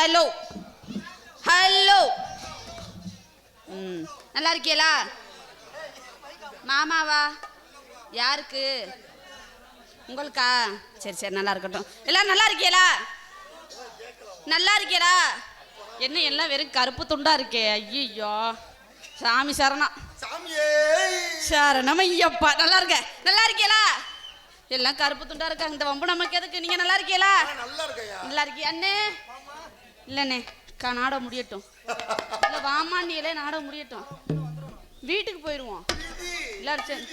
Hello hello ம் நல்லா இருக்கீங்களா மாமாவா? யாருக்கு? உங்களுக்கா? சரி சரி நல்லா இருக்கட்டும். எல்லாரும் நல்லா இருக்கீங்களா நல்லா இருக்கீங்களா என்ன எல்லாம் வெறும் கருப்பு துண்டா இருக்கே? ஐயோ சாமி சரணம். சரணம் ஐயப்பா. நல்லா இருக்க. நல்லா இருக்கீங்களா எல்லாம் கருப்பு துண்டா இருக்காங்க. இந்த வம்பு நமக்கு எதுக்கு? நீங்க நல்லா இருக்கீங்களா நல்லா இருக்கியா அண்ணே? இல்லண்ணே கா நாடகம் முடியட்டும். இல்ல வாமாண்டியிலே நாடகம் முடியட்டும். வீட்டுக்கு போயிடுவோம் எல்லாரும்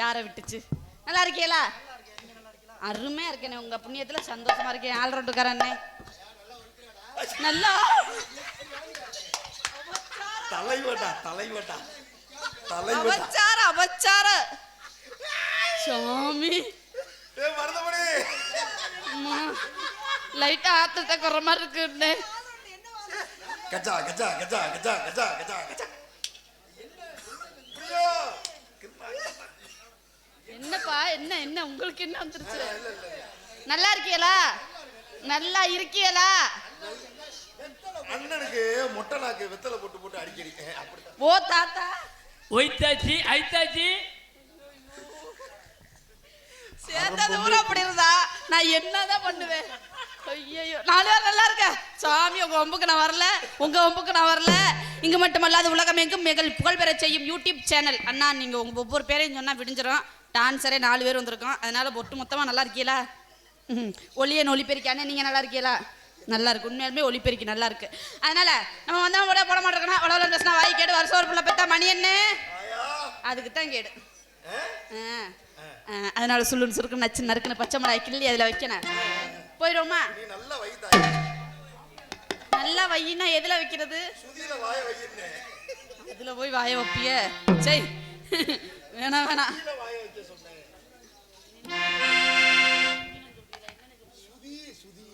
யாரை விட்டுச்சு? நல்லா இருக்கீங்களா அருமையா இருக்கேனே உங்க புண்ணியத்துல சந்தோஷமா இருக்கேன். ஆல்ரவுண்டுக்காரண்ணே நல்லா. தலைவட்டா தலைவட்டா தலைவட்டா. அபச்சார அபச்சார சாமி. ஏ அம்மா. லைட்டா ஆத்தத்தை குற மாதிரி இருக்குண்ணே கஜா கஜா கஜா கஜா கஜா கஜா கஜா. பிரியா! என்னப்பா என்ன என்ன உங்களுக்கு என்ன வந்துருச்சு? நல்லா இருக்கீங்களா நல்லா இருக்கீங்களா அண்ணனுக்கு மொட்டை நாக்கு வெத்தலை போட்டு போட்டு அடிக்கடி. ஓ தாத்தா. ஒய்த்தாச்சி ஐத்தாச்சி. சேர்ந்தது ஊரா அப்படி இருந்தா நான் என்னதான் பண்ணுவேன்? ஐயோ நாலு பேர் நல்லா இருக்க. சாமி உங்க வம்புக்கு நான் வரல. உங்க வம்புக்கு நான் வரல. இங்க மட்டுமல்லாது உலகம் எங்கும் மிக புகழ் பெற செய்யும் யூடியூப் சேனல். அண்ணா நீங்க உங்க ஒவ்வொரு பேரையும் சொன்னா விடிஞ்சிரும். டான்ஸரே நாலு பேர் வந்திருக்கோம். அதனால ஒட்டு மொத்தமா நல்லா இருக்கீங்களா ம், ஒளியன் ஒளிப்பெருக்கி அண்ணா நீங்க நல்லா இருக்கீங்களா நல்லா இருக்கு. உண்மையாலுமே ஒளிப்பெருக்கி நல்லா இருக்கு. அதனால நம்ம வந்தா கூட போட மாட்டோம்னா உலகம் பேசினா வாய் கேடு வருஷம் ஒரு பிள்ளை பெத்தா மணி என்ன? அதுக்கு தான் கேடு அதனால சுள்ளுன்னு சுருக்கு நச்சு நறுக்குன்னு பச்சை மிளகாய் கிள்ளி அதில் வைக்கணும். போயிடுவோமா நீ நல்ல நல்லா வையினா எதில் வைக்கிறது? சுதியில வாய வையின்னு. அதில் போய் வாய வைப்பிய. சை வேணாம் வேணாம். சுதியில வாய வைக்க சொன்னேன். சுதி சுதி.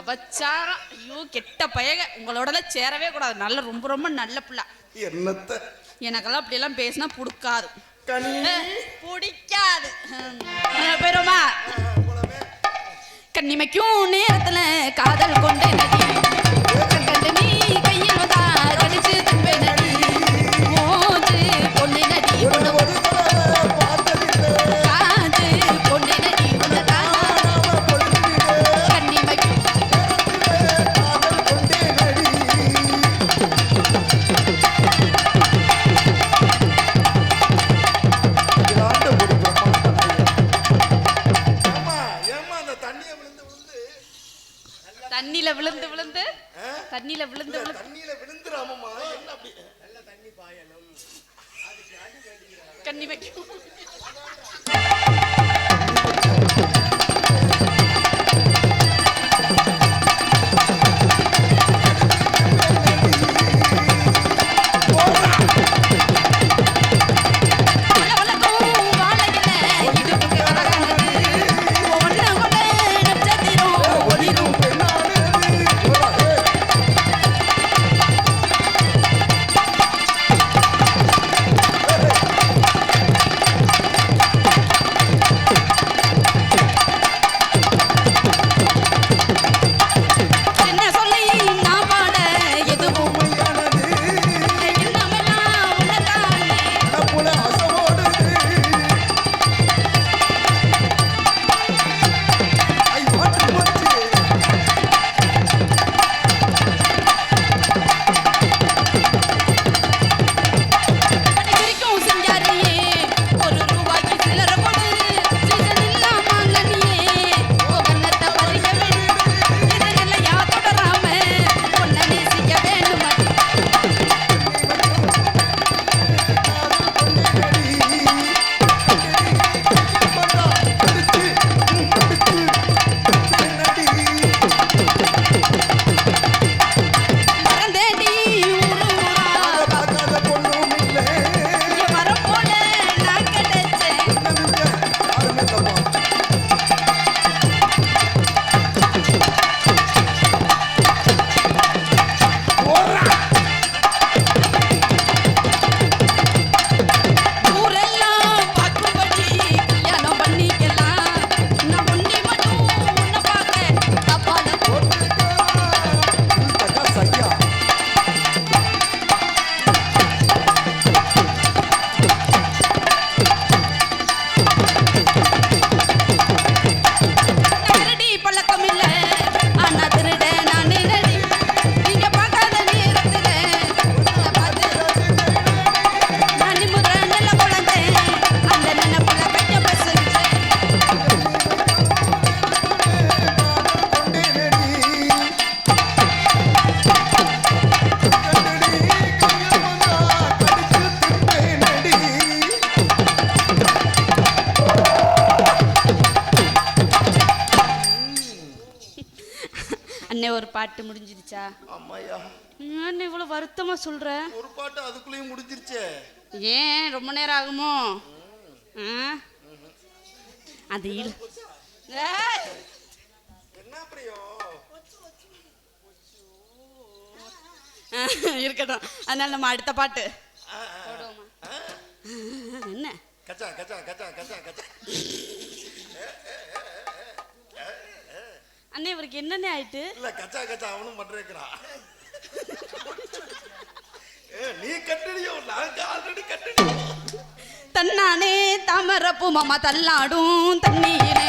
அபச்சாரம். ஐயோ கெட்ட பயக. உங்களோடலாம் சேரவே கூடாது. நல்ல ரொம்ப ரொம்ப நல்ல பிள்ளை. என்னத்த? எனக்கெல்லாம் அப்படியெல்லாம் பேசினா பிடிக்காது. கனி. இனிமைக்கும் நேரத்துல காதல் கொண்டே நதி விழுந்து? தண்ணியில விழுந்து தண்ணியில விழுந்துராமம்மா என்ன அப்படி? கண்ணிமைக்கும் உலகம் பாட்டு முடிஞ்சிருச்சா? அம்மாய்யா ஏன் இவ்வளோ வருத்தமா சொல்ற? ஒரு பாட்டு அதுக்குள்ளேயும் முடிஞ்சிருச்சே. ஏன் ரொம்ப நேரம் ஆகுமோ? அது இல்ல இருக்கட்டும். அதனால நம்ம அடுத்த பாட்டு. என்ன? கச்சா கச்சா கச்சா கச்சா கச்சா அண்ணே இவருக்கு என்னென்ன ஆயிட்டு? இல்ல கச்சா கச்சா அவனும் பண்றேங்கிறான் ஏ, நீ கட்டடியோ நாங்க ஆல்ரெடி கட்டடியோ தன்னானே தாமரப்பூ மாமா தள்ளாடும் தண்ணீரே.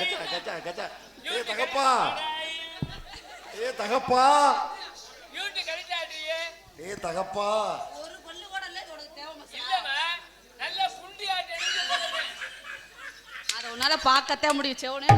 கச்சா கச்சா கச்சா ஏ தகப்பா. ஏ தகப்பா. யூட்டு கிடைச்சாட்டியே. ஏ தகப்பா. ஒரு கொல்லு கூட இல்ல இது உனக்கு தேவை மச்சான். இல்லம்மா நல்ல குண்டி ஆட்டு எழுதி போடுறது. அதை உன்னால பார்க்கத்தான் முடியும் செவனே.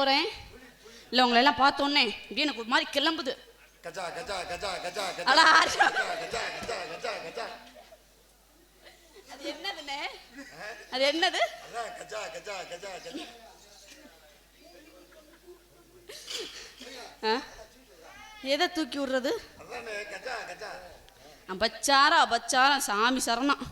போறேன். இல்ல உங்களை எல்லாம் பார்த்தோன்னே இப்படியே எனக்கு ஒரு மாதிரி கிளம்புது. கச்சா கச்சா கச்சா கச்சா அடா, கச்சா ஆஷா. கச்சா கச்சா கச்சா கச்சா அது என்னதுண்ணே? அது என்னது? அதான் கச்சா கச்சா கச்சா கச்சா ஆ? எதை தூக்கி விடுறது? அதானே கச்சா கச்சா அபச்சாரம் அபச்சாரம். சாமி சரணம்.